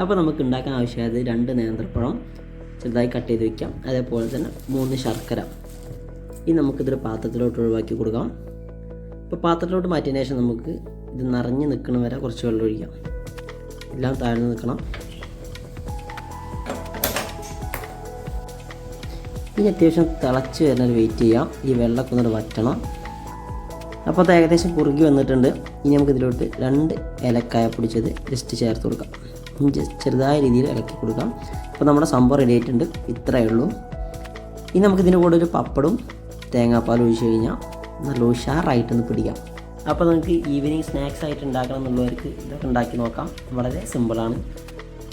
അപ്പോൾ നമുക്ക് ഉണ്ടാക്കാൻ ആവശ്യമായത് രണ്ട് നേന്ത്രപ്പഴം ചെറുതായി കട്ട് ചെയ്ത് വെക്കാം. അതേപോലെ തന്നെ മൂന്ന് ശർക്കര. ഇനി നമുക്കിതൊരു പാത്രത്തിലോട്ട് ഒഴിവാക്കി കൊടുക്കാം. ഇപ്പോൾ പാത്രത്തിലോട്ട് മാറ്റിയതിന് ശേഷം നമുക്ക് ഇത് നിറഞ്ഞ് നിൽക്കണ വരെ കുറച്ച് വെള്ളം ഒഴിക്കാം. എല്ലാം താഴ്ന്ന് നിൽക്കണം. ഇനി അത്യാവശ്യം തിളച്ച് വരുന്നത് വെയിറ്റ് ചെയ്യാം. ഈ വെള്ളമൊക്കെ ഒന്നിട്ട് വറ്റണം. അപ്പോൾ അത് ഏകദേശം കുറുകി വന്നിട്ടുണ്ട്. ഇനി നമുക്കിതിലോട്ട് രണ്ട് ഏലക്കായ പൊടിച്ചത് ജസ്റ്റ് ചേർത്ത് കൊടുക്കാം. ചെറുതായ രീതിയിൽ ഇളക്കി കൊടുക്കാം. അപ്പോൾ നമ്മുടെ സംഭവം റെഡി ആയിട്ടുണ്ട്. ഇത്രയേ ഉള്ളൂ. ഇനി നമുക്കിതിന്റെ കൂടെ ഒരു പപ്പടും തേങ്ങാപ്പാൽ ഒഴിച്ച് കഴിഞ്ഞാൽ നല്ല ഉഷാറായിട്ടൊന്ന് പിടിക്കാം. അപ്പോൾ നമുക്ക് ഈവനിങ് സ്നാക്സ് ആയിട്ട് ഉണ്ടാക്കണം എന്നുള്ളവർക്ക് ഇതൊക്കെ ഉണ്ടാക്കി നോക്കാം. വളരെ സിമ്പിളാണ്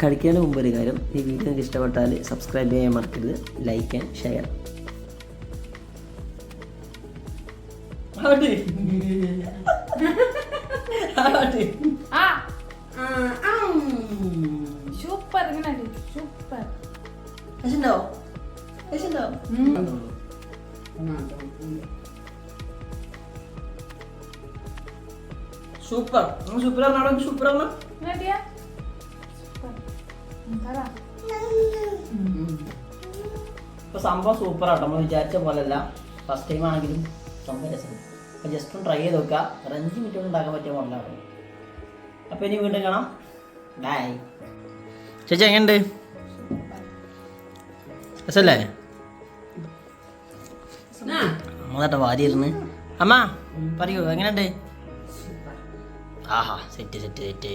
കഴിക്കുന്നതിന് മുമ്പ് ഒരു കാര്യം ഈ വീഡിയോ നിങ്ങൾക്ക് ഇഷ്ടപ്പെട്ടാൽ സബ്സ്ക്രൈബ് ചെയ്യാൻ മറക്കരുത് ലൈക്ക് ആൻഡ് ഷെയർ ആവട്ടെ. സൂപ്പർ ഇങ്ങനെ സൂപ്പർ. സൂപ്പർ. സൂപ്പർ പറഞ്ഞാൽ സൂപ്പർ പറഞ്ഞാൽ റെഡിയാ സൂപ്പർ. പറ. ഇപ്പോൾ സംഭവം സൂപ്പർ ആട്ടോ. നമ്മൾ വിചാരിച്ച പോലെയല്ല. ഫസ്റ്റ് ടൈം ആണെങ്കിലും സംഭവം രസം. അപ്പോൾ ജസ്റ്റ് ഒന്ന് ട്രൈ ചെയ്ത് നോക്കുക. ഒരു അഞ്ച് മിനിറ്റ് കൊണ്ട് ഉണ്ടാക്കാൻ പറ്റിയ മോഡലാണ് അപ്പോൾ ഇനി വീണ്ടും കാണാം. ബൈ ചേച്ചി എങ്ങനെയുണ്ട്? രസല്ലേ? അമ്മ വാരിയിരുന്ന്. അമ്മ പറയൂ എങ്ങനെയുണ്ട്? ആഹാ സെറ്റ് സെറ്റ് സെറ്റ്.